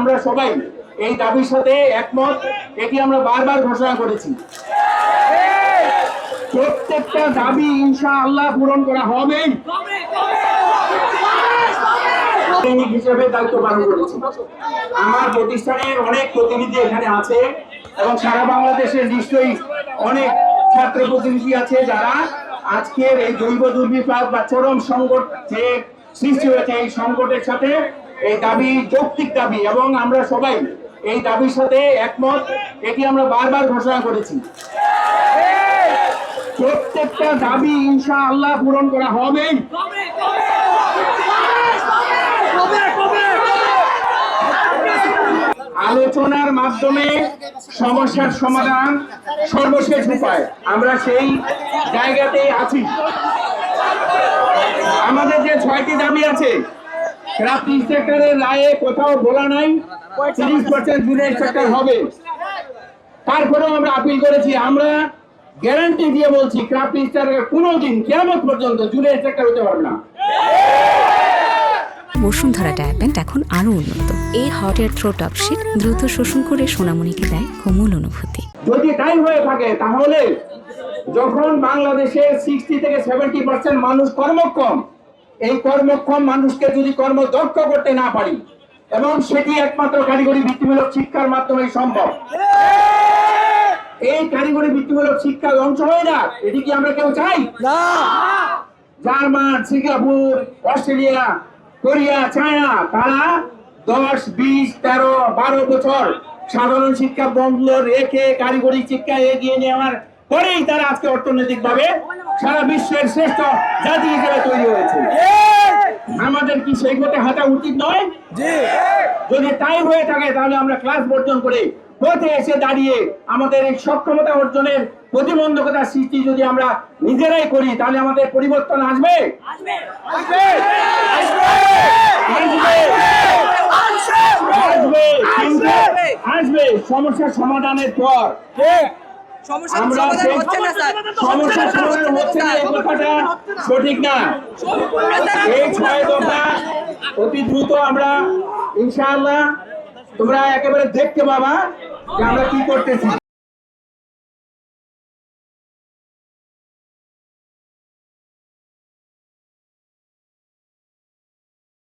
আমরা সবাই এই দাবির সাথে একমত, এটি আমরা বারবার ঘোষণা করেছি। প্রত্যেকটা দাবি ইনশাআল্লাহ পূরণ করা হবে। হিসেবে দায়িত্ব পালন করেছি। আমার প্রতিষ্ঠানের অনেক প্রতিনিধি এখানে আছে এবং সারা বাংলাদেশের নিশ্চয়ই অনেক ছাত্র প্রতিনিধি আছে যারা আজকের এই জৈব দুর্বিপাক বা চরম সংকট যে সৃষ্টি হয়েছে, এই সংকটের সাথে এই দাবি যৌক্তিক দাবি এবং আমরা সবাই এই দাবির সাথে একমত, এটি আমরা বারবার ঘোষণা করেছি। প্রত্যেকটা দাবি ইনশা আল্লাহ পূরণ করা হবে। আলোচনার মাধ্যমে সমস্যার সমাধান সর্বশেষ উপায়। আমরা সেই জায়গাতেই আছি। আমাদের যে ছয়টি দাবি আছে ক্রাফট ইন্সপেক্টরের রায়ে কোথাও বলা নাই। তিরিশ পার্সেন্ট জুনিয়র সেক্টর হবে। তারপরেও আমরা আপিল করেছি। আমরা গ্যারান্টি দিয়ে বলছি ক্রাফট ইন্সপেক্টর কোনোদিন কেমন পর্যন্ত জুনিয়র সেক্টর হতে পারবে না। বসুন্ধরা ডায়াপেন্ট এখন আরও উন্নত। এই হট এয়ার থ্রো টপ দ্রুত শোষণ করে সোনামণিকে দেয় কোমল অনুভূতি। যদি তাই হয়ে থাকে তাহলে যখন বাংলাদেশে সিক্সটি থেকে সেভেন্টি পার্সেন্ট মানুষ কর্মক্ষম এই কর্মক্ষম মানুষকে যদি কর্মদক্ষ করতে না পারি এবং সেটি একমাত্র কারিগরি বৃত্তিমূলক শিক্ষার মাধ্যমে সম্ভব। এই কারিগরি বৃত্তিমূলক শিক্ষা ধ্বংস হয়ে যাক এটি কি আমরা কেউ চাই? German Singapore Australia Korea China তারা দশ বিশ তেরো বারো বছর সাধারণ শিক্ষা বন্ধ রেখে কারিগরি শিক্ষা এগিয়ে নেওয়ার পরেই তারা আজকে অর্থনৈতিক ভাবে সারা বিশ্বের শ্রেষ্ঠ জাতি হিসেবে তৈরি হয়েছে। আমাদের কি সেই পথে হাঁটা উচিত নয়? যদি তাই হয়ে থাকে তাহলে আমরা ক্লাস বর্জন করে পথে এসে দাঁড়িয়ে আমাদের এই সক্ষমতা অর্জনের প্রতিবন্ধকতা সৃষ্টি যদি আমরা নিজেরাই করি তাহলে আমাদের পরিবর্তন আসবে? আসবে। আসবে। আসবে। সমস্যার সমাধানের পর। সমস্যার আমরা সমাধান হচ্ছে না স্যার। সমাধান হচ্ছে না এই কথাটা সঠিক না। এই ছয় দফা অতি দ্রুত আমরা ইনশাআল্লাহ তোমরা একেবারে দেখতে পাবা যে আমরা কি করতেছি।